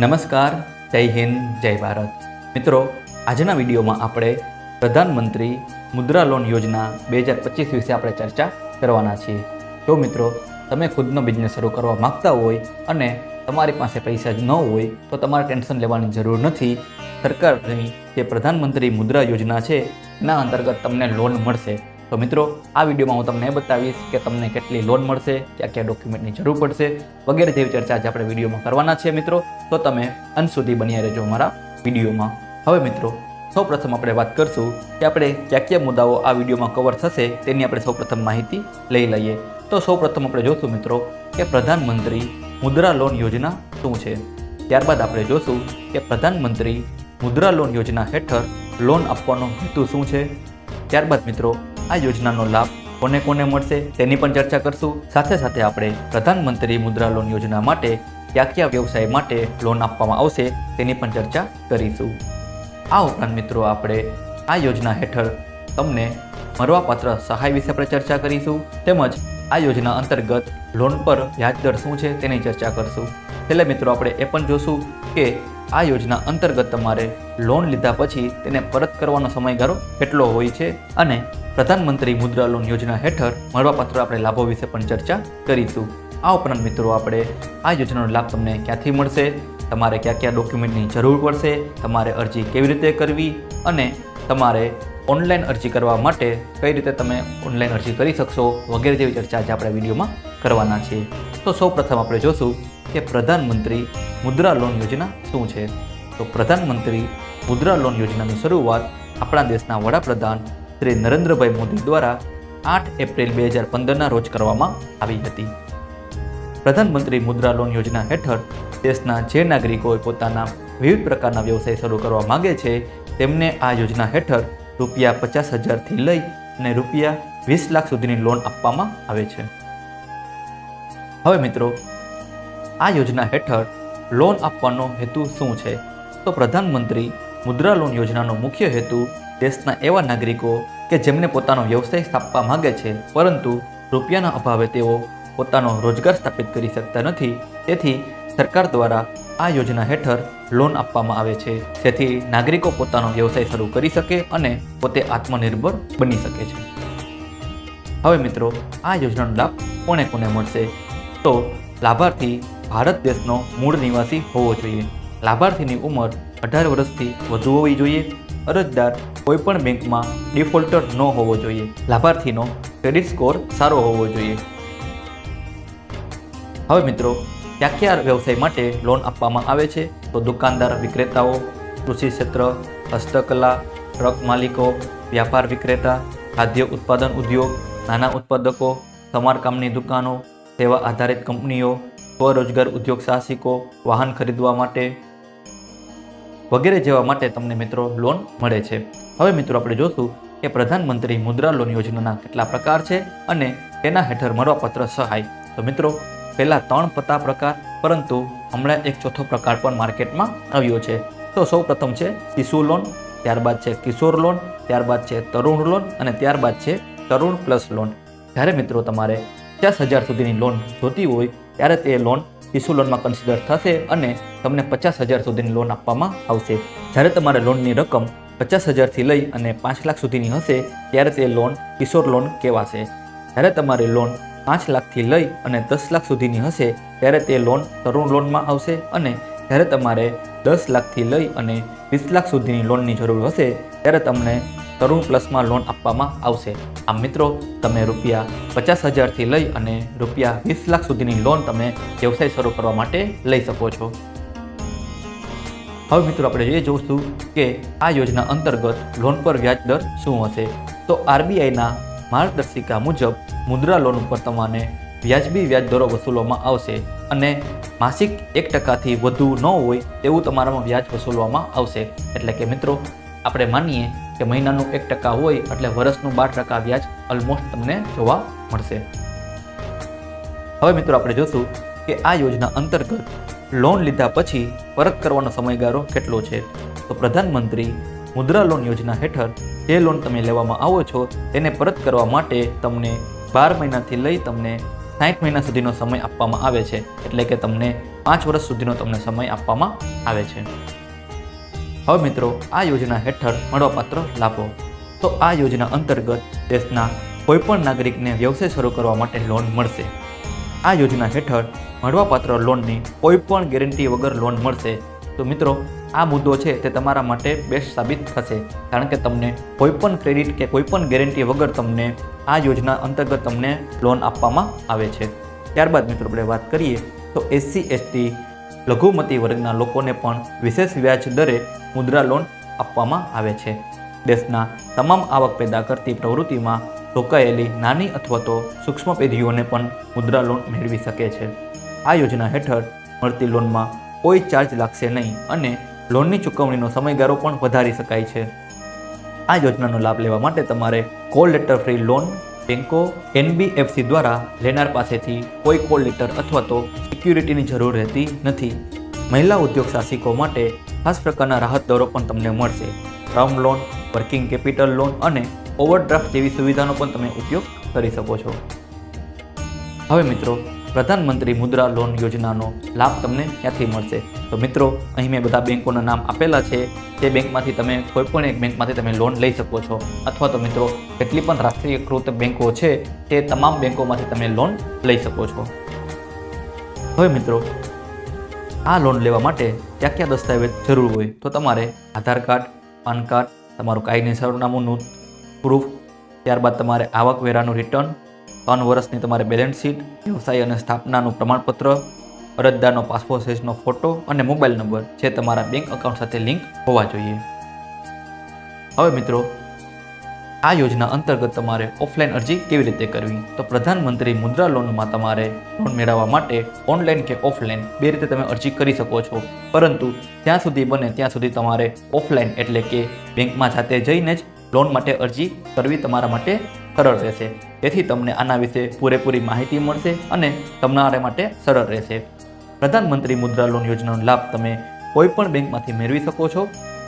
નમસ્કાર, જય હિન્દ, જય ભારત. મિત્રો, આજના વિડીયોમાં આપણે પ્રધાનમંત્રી મુદ્રા લોન યોજના બે હજાર પચીસ વિશે આપણે ચર્ચા કરવાના છીએ. જો મિત્રો, તમે ખુદનો બિઝનેસ શરૂ કરવા માગતા હોય અને તમારી પાસે પૈસા જ ન હોય, તો તમારે ટેન્શન લેવાની જરૂર નથી. સરકારની જે પ્રધાનમંત્રી મુદ્રા યોજના છે, એના અંતર્ગત તમને લોન મળશે. તો મિત્રો, આ વિડીયોમાં હું તમને બતાવીશ કે તમને કેટલી લોન મળશે, ક્યાં ક્યાં ડોક્યુમેન્ટની જરૂર પડશે, વગેરે જેવી ચર્ચા આજે આપણે વિડીયોમાં કરવાના છે મિત્રો. તો તમે અંત સુધી બન્યા રહેજો મારા વિડીયોમાં. હવે મિત્રો સૌ પ્રથમ આપણે વાત કરશું કે આપણે કયા કયા મુદ્દાઓ આ વિડીયોમાં કવર થશે, તેની આપણે સૌ પ્રથમ માહિતી લઈ લઈએ. તો સૌ પ્રથમ આપણે જોશું મિત્રો કે પ્રધાનમંત્રી મુદ્રા લોન યોજના શું છે. ત્યારબાદ આપણે જોશું કે પ્રધાનમંત્રી મુદ્રા લોન યોજના હેઠળ લોન આપવાનો હેતુ શું છે. ત્યારબાદ મિત્રો આ યોજનાનો લાભ કોને કોને મળશે તેની પણ ચર્ચા કરશું. સાથે સાથે આપણે પ્રધાનમંત્રી મુદ્રા લોન યોજના માટે કયા કયા વ્યવસાય માટે લોન આપવામાં આવશે તેની પણ ચર્ચા કરીશું. આ ઉપરાંત મિત્રો આપણે આ યોજના હેઠળ તમને મળવાપાત્ર સહાય વિશે આપણે ચર્ચા કરીશું તેમજ આ યોજના અંતર્ગત લોન પર વ્યાજ દર શું છે તેની ચર્ચા કરશું. છેલ્લે મિત્રો આપણે એ પણ જોશું કે આ યોજના અંતર્ગત તમારે લોન લીધા પછી તેને પરત કરવાનો સમયગાળો કેટલો હોય છે અને પ્રધાનમંત્રી મુદ્રા લોન યોજના હેઠળ મળવાપાત્ર આપણે લાભો વિશે પણ ચર્ચા કરીશું. આ ઉપરાંત મિત્રો, આપણે આ યોજનાનો લાભ તમને ક્યાંથી મળશે? તમારે કયા કયા ડોક્યુમેન્ટની જરૂર પડશે? તમારે અરજી કેવી રીતે કરવી? અને તમારે ઓનલાઈન અરજી કરવા માટે કઈ રીતે તમે ઓનલાઈન અરજી કરી શકશો? વગેરે જેવી ચર્ચા આજે આપણે વિડીયોમાં કરવાના છીએ. તો સૌ પ્રથમ આપણે જોશું કે પ્રધાનમંત્રી મુદ્રા લોન યોજના શું છે? તો પ્રધાનમંત્રી મુદ્રા લોન યોજનાની શરૂઆત આપણા દેશના વડાપ્રધાન શ્રી નરેન્દ્રભાઈ મોદી દ્વારા આઠ એપ્રિલ બે હજાર પંદરના રોજ કરવામાં આવી હતી. પ્રધાનમંત્રી મુદ્રા લોન યોજના હેઠળ દેશના જે નાગરિકોએ પોતાના વિવિધ પ્રકારના વ્યવસાય શરૂ કરવા માગે છે, તેમને આ યોજના હેઠળ રૂપિયા પચાસ હજારથી લઈ અને રૂપિયા વીસ લાખ સુધીની લોન આપવામાં આવે છે. હવે મિત્રો, આ યોજના હેઠળ લોન આપવાનો હેતુ શું છે? તો પ્રધાનમંત્રી મુદ્રા લોન યોજનાનો મુખ્ય હેતુ દેશના એવા નાગરિકો કે જેમને પોતાનો વ્યવસાય સ્થાપવા માંગે છે, પરંતુ રૂપિયાના અભાવે તેઓ પોતાનો રોજગાર સ્થાપિત કરી શકતા નથી. તેથી સરકાર દ્વારા આ યોજના હેઠળ લોન આપવામાં આવે છે. જેથી નાગરિકો પોતાનો વ્યવસાય શરૂ કરી શકે અને પોતે આત્મનિર્ભર બની શકે છે. હવે મિત્રો, આ યોજનાનો લાભ કોને કોને મળશે? તો લાભાર્થી ભારત દેશનો મૂળ નિવાસી હોવો જોઈએ. લાભાર્થીની ઉંમર અઢાર વર્ષથી વધુ હોવી જોઈએ. અરજદાર કોઈપણ બેંકમાં ડિફોલ્ટર ન હોવો જોઈએ. લાભાર્થીનો ક્રેડિટ સ્કોર સારો હોવો જોઈએ. હવે મિત્રો ક્યાં ક્યાં વ્યવસાય માટે લોન આપવામાં આવે છે. તો દુકાનદાર વિક્રેતાઓ, કૃષિ ક્ષેત્ર, હસ્તકલા, ટ્રક માલિકો, વ્યાપાર વિક્રેતા, ખાદ્ય ઉત્પાદન ઉદ્યોગ, નાના ઉત્પાદકો, સમારકામની દુકાનો, સેવા આધારિત કંપનીઓ, સ્વરોજગાર ઉદ્યોગ સાહસિકો, વાહન ખરીદવા માટે વગેરે જેવા માટે તમને મિત્રો લોન મળે છે. હવે મિત્રો આપણે જોશું કે પ્રધાનમંત્રી મુદ્રા લોન યોજનાના કેટલા પ્રકાર છે અને તેના હેઠળ મળવાપત્ર સહાય. તો મિત્રો, પહેલાં ત્રણ પતા પ્રકાર, પરંતુ હમણાં એક ચોથો પ્રકાર પણ માર્કેટમાં આવ્યો છે. તો સૌ પ્રથમ છે શિશુ લોન ત્યારબાદ છે કિશોર લોન ત્યારબાદ છે તરુણ લોન અને ત્યારબાદ છે તરુણ પ્લસ લોન જ્યારે મિત્રો તમારે પચાસ હજાર સુધીની લોન જોતી હોય, ત્યારે તે લોન શિશુ લોનમાં કન્સિડર થશે અને તમને પચાસ હજાર સુધીની લોન આપવામાં આવશે. જ્યારે તમારે લોનની રકમ પચાસ હજારથી લઈ અને પાંચ લાખ સુધીની હશે, ત્યારે તે લોન કિશોર લોન કહેવાશે. જ્યારે તમારી લોન પાંચ લાખથી લઈ અને દસ લાખ સુધીની હશે, ત્યારે તે લોન તરુણ લોનમાં આવશે અને જ્યારે તમારે દસ લાખથી લઈ અને વીસ લાખ સુધીની લોનની જરૂર હશે, ત્યારે તમને તરુણ પ્લસમાં લોન આપવામાં આવશે. આમ મિત્રો, તમે રૂપિયા પચાસ હજારથી લઈ અને રૂપિયા વીસ લાખ સુધીની લોન તમે વ્યવસાય શરૂ કરવા માટે લઈ શકો છો. હવે મિત્રો, આપણે એ જોઈશું કે આ યોજના અંતર્ગત લોન પર વ્યાજ દર શું હશે. તો આરબીઆઈના માર્ગદર્શિકા મુજબ મુદ્રા લોન ઉપર તમને વ્યાજબી વ્યાજ દરો વસૂલવામાં આવશે અને માસિક એક ટકાથી વધુ ન હોય તેવું તમારામાં વ્યાજ વસૂલવામાં આવશે. એટલે કે મિત્રો આપણે માનીએ કે મહિનાનું એક ટકા હોય એટલે વર્ષનું બાર ટકા વ્યાજ ઓલમોસ્ટ તમને જોવા મળશે. હવે મિત્રો આપણે જોશું કે આ યોજના અંતર્ગત લોન લીધા પછી પરત કરવાનો સમયગાળો કેટલો છે. તો પ્રધાનમંત્રી મુદ્રા લોન યોજના હેઠળ જે લોન તમે લેવામાં આવો છો તેને પરત કરવા માટે તમને બાર મહિનાથી લઈ તમને સાઠ મહિના સુધીનો સમય આપવામાં આવે છે. એટલે કે તમને પાંચ વર્ષ સુધીનો તમને સમય આપવામાં આવે છે. હવે મિત્રો, આ યોજના હેઠળ મળવાપાત્ર લાભો. તો આ યોજના અંતર્ગત દેશના કોઈપણ નાગરિકને વ્યવસાય શરૂ કરવા માટે લોન મળશે. આ યોજના હેઠળ મળવાપાત્ર લોનની કોઈપણ ગેરંટી વગર લોન મળશે. તો મિત્રો, આ મુદ્દો છે તે તમારા માટે બેસ્ટ સાબિત થશે. કારણ કે તમને કોઈપણ ક્રેડિટ કે કોઈપણ ગેરંટી વગર તમને આ યોજના અંતર્ગત તમને લોન આપવામાં આવે છે. ત્યારબાદ મિત્રો, આપણે વાત કરીએ તો એસસી એસટી લઘુમતી વર્ગના લોકોને પણ વિશેષ વ્યાજ દરે મુદ્રા લોન આપવામાં આવે છે. દેશના તમામ આવક પેદા કરતી પ્રવૃત્તિમાં રોકાયેલી નાની અથવા તો સૂક્ષ્મ પેઢીઓને પણ મુદ્રા લોન મેળવી શકે છે. આ યોજના હેઠળ મળતી લોનમાં કોઈ ચાર્જ લાગશે નહીં અને લોનની ચૂકવણીનો સમયગાળો પણ વધારી શકાય છે. આ યોજનાનો લાભ લેવા માટે તમારે કોલ લેટર ફ્રી લોન બેન્કો એનબીએફસી દ્વારા લેનાર પાસેથી કોઈ કોલ લેટર અથવા તો સિક્યુરિટીની જરૂર રહેતી નથી. મહિલા ઉદ્યોગ સાહસિકો માટે ખાસ પ્રકારના રાહત દરો પણ તમને મળશે. Term loan, working capital loan અને ઓવરડ્રાફ્ટ જેવી સુવિધાનો પણ તમે ઉપયોગ કરી શકો છો. હવે મિત્રો, પ્રધાનમંત્રી મુદ્રા લોન યોજનાનો લાભ તમને ક્યાંથી મળશે? તો મિત્રો, અહીં મેં બધા બેંકોના નામ આપેલા છે. તે બેંકમાંથી તમે કોઈપણ એક બેંકમાંથી તમે લોન લઈ શકો છો, અથવા તો મિત્રો જેટલી પણ રાષ્ટ્રીયકૃત બેંકો છે, તે તમામ બેંકોમાંથી તમે લોન લઈ શકો છો. હવે મિત્રો, આ લોન લેવા માટે ક્યાં ક્યાં દસ્તાવેજ જરૂર હોય? તો તમારે આધાર કાર્ડ, પાન કાર્ડ, તમારું કાયમી સરનામુંનું પ્રૂફ, ત્યારબાદ તમારે આવકવેરાનું રિટર્ન, ત્રણ વર્ષની તમારે બેલેન્સ શીટ, વ્યવસાય અને સ્થાપનાનું પ્રમાણપત્ર અરજદારનો પાસપોર્ટ સાઇઝનો ફોટો અને મોબાઈલ નંબર જે તમારા બેંક અકાઉન્ટ સાથે લિંક હોવા જોઈએ. હવે મિત્રો, આ યોજના અંતર્ગત તમારે ઓફલાઈન અરજી કેવી રીતે કરવી? તો પ્રધાનમંત્રી મુદ્રા લોનમાં તમારે લોન મેળવવા માટે ઓનલાઈન કે ઓફલાઈન બે રીતે તમે અરજી કરી શકો છો. પરંતુ ત્યાં સુધી બને ત્યાં સુધી તમારે ઓફલાઈન એટલે કે બેંકમાં જાતે જઈને જ લોન માટે અરજી કરવી તમારા માટે સરળ રહેશે. તેથી તમને આના વિશે પૂરેપૂરી માહિતી મળશે અને તમારા માટે સરળ રહેશે. પ્રધાનમંત્રી મુદ્રા લોન યોજનાનો લાભ તમે કોઈ પણ બેંકમાંથી મેળવી શકો છો.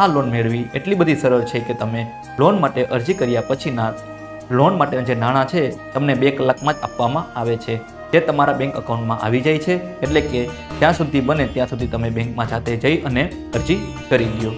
આ લોન મેળવી એટલી બધી સરળ છે કે તમે લોન માટે અરજી કર્યા પછીના લોન માટેના જે નાણાં છે તમને બે કલાકમાં જ આપવામાં આવે છે. જે તમારા બેંક અકાઉન્ટમાં આવી જાય છે એટલે કે ત્યાં સુધી બને ત્યાં સુધી તમે બેંકમાં જાતે જઈ અને અરજી કરી દો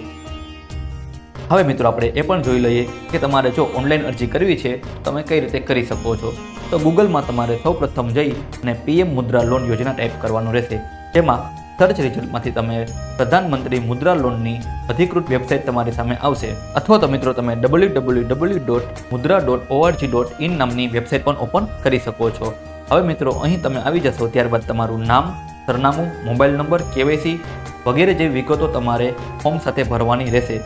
હવે મિત્રો આપણે એ પણ જોઈ લઈએ કે તમારે જો ઓનલાઈન અરજી કરવી છે તમે કઈ રીતે કરી શકો છો. તો ગૂગલમાં તમારે સૌપ્રથમ જઈ અને પીએમ મુદ્રા લોન યોજના ટાઈપ કરવાનું રહેશે. જેમાં સર્ચ રિઝલ્ટમાંથી તમે પ્રધાનમંત્રી મુદ્રા લોનની અધિકૃત વેબસાઇટ તમારી સામે આવશે. અથવા તો મિત્રો તમે W W W dot Mudra dot O R G dot in નામની વેબસાઇટ પણ ઓપન કરી શકો છો. હવે મિત્રો, અહીં તમે આવી જશો, ત્યારબાદ તમારું નામ, સરનામું, મોબાઈલ નંબર, કેવાયસી વગેરે જેવી વિગતો તમારે ફોર્મ સાથે ભરવાની રહેશે.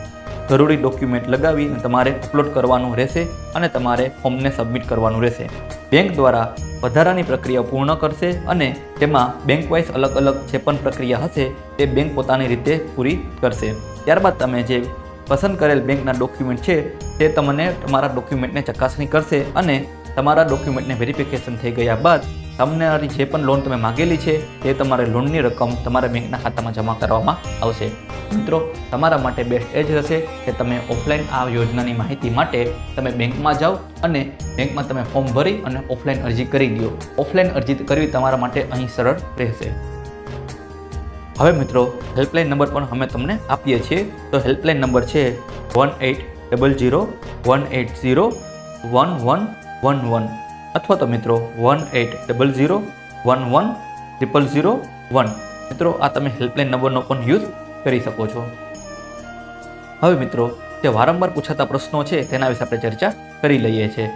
જરૂરી ડોક્યુમેન્ટ લગાવીને તમારે અપલોડ કરવાનું રહેશે અને તમારે ફોર્મને સબમિટ કરવાનું રહેશે. બેંક દ્વારા વધારાની પ્રક્રિયા પૂર્ણ કરશે અને તેમાં બેંક વાઇઝ અલગ અલગ જે પણ પ્રક્રિયા હશે, તે બેંક પોતાની રીતે પૂરી કરશે. ત્યારબાદ તમે જે પસંદ કરેલ બેંકના ડોક્યુમેન્ટ છે, તે તમને તમારા ડોક્યુમેન્ટને ચકાસણી કરશે અને તમારા ડોક્યુમેન્ટને વેરિફિકેશન થઈ ગયા બાદ તમને જે પણ લોન તમે માગેલી છે, તે તમારે લોનની રકમ તમારા બેંકના ખાતામાં જમા કરવામાં આવશે. મિત્રો, તમારા માટે બેસ્ટ એ જ રહેશે કે તમે ઓફલાઈન આ યોજનાની માહિતી માટે તમે બેંકમાં જાઓ અને બેંકમાં તમે ફોર્મ ભરી અને ઓફલાઈન અરજી કરી દો ઓફલાઈન અરજી કરવી તમારા માટે અહીં સરળ રહેશે. હવે મિત્રો હેલ્પલાઇન નંબર પણ અમે તમને આપીએ છીએ. તો હેલ્પલાઇન નંબર છે one eight double zero one eight zero one one one one અથવા તો મિત્રો one eight double zero one one triple zero one મિત્રો, આ તમે હેલ્પલાઇન નંબરનો પણ યુઝ કરી શકો છો. હવે મિત્રો, જે વારંવાર પૂછાતા પ્રશ્નો છે તેના વિશે આપણે ચર્ચા કરી લઈએ છીએ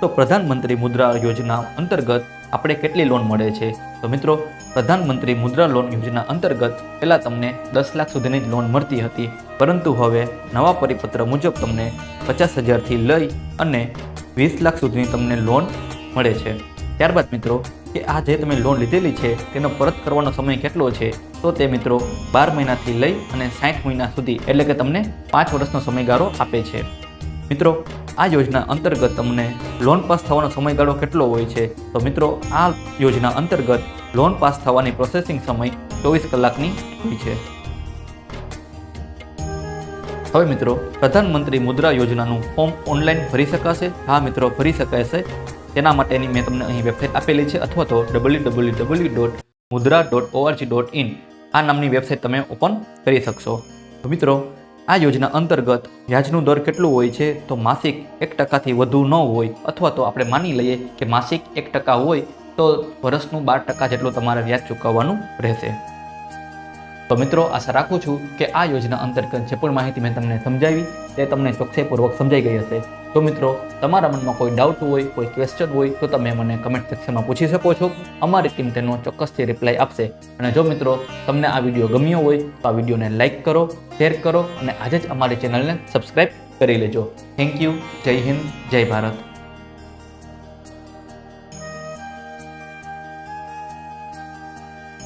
તો પ્રધાનમંત્રી મુદ્રા યોજના અંતર્ગત આપણે કેટલી લોન મળે છે? તો મિત્રો, પ્રધાનમંત્રી મુદ્રા લોન યોજના અંતર્ગત પહેલાં તમને દસ લાખ સુધીની જ લોન મળતી હતી. પરંતુ હવે નવા પરિપત્ર મુજબ તમને પચાસ હજારથી લઈ અને વીસ લાખ સુધીની તમને લોન મળે છે. ત્યારબાદ મિત્રો, કે આ જે તમે લોન લીધેલી છે, તેનો પરત કરવાનો સમય કેટલો છે, તો તે મિત્રો બાર મહિનાથી લઈ અને સાઠ મહિના સુધી, એટલે કે તમને પાંચ વર્ષનો સમયગાળો આપે છે. મિત્રો, આ યોજના અંતર્ગત તમને લોન પાસ થવાનો સમયગાળો કેટલો હોય છે? તો મિત્રો, આ યોજના અંતર્ગત લોન પાસ થવાની પ્રોસેસિંગ સમય ચોવીસ કલાકની હોય છે. હવે મિત્રો, પ્રધાનમંત્રી મુદ્રા યોજનાનું ફોર્મ ઓનલાઈન ભરી શકાશે? હા મિત્રો, ભરી શકાશે તેના માટેની મેં તમને અહીં વેબસાઇટ આપેલી છે અથવા તો W W W dot Mudra dot O R G dot in આ નામની વેબસાઇટ તમે ઓપન કરી શકશો. તો મિત્રો, આ યોજના અંતર્ગત વ્યાજનું દર કેટલું હોય છે? તો માસિક એક ટકાથી વધુ ન હોય અથવા તો આપણે માની લઈએ કે માસિક એક ટકા હોય તો વર્ષનું બાર ટકા જેટલું તમારે વ્યાજ ચૂકવવાનું રહેશે. તો મિત્રો, આશા રાખું છું કે આ યોજના અંતર્ગત જે પણ માહિતી મેં તમને સમજાવી તે તમને ચોકસાઈપૂર્વક સમજાઈ ગઈ હશે. તો મિત્રો, તમારા મનમાં કોઈ ડાઉટ હોય, કોઈ ક્વેશ્ચન હોય, તો તમે મને કમેન્ટ સેક્શનમાં પૂછી શકો છો. અમારી ટીમ તેનો ચોક્કસથી રિપ્લાય આપશે. અને જો મિત્રો, તમને આ વીડિયો ગમ્યો હોય, તો આ વિડીયોને લાઇક કરો શેર કરો, અને આજે જ અમારી ચેનલને સબસ્ક્રાઇબ કરી લેજો. થેન્ક યુ જય હિન્દ, જય ભારત.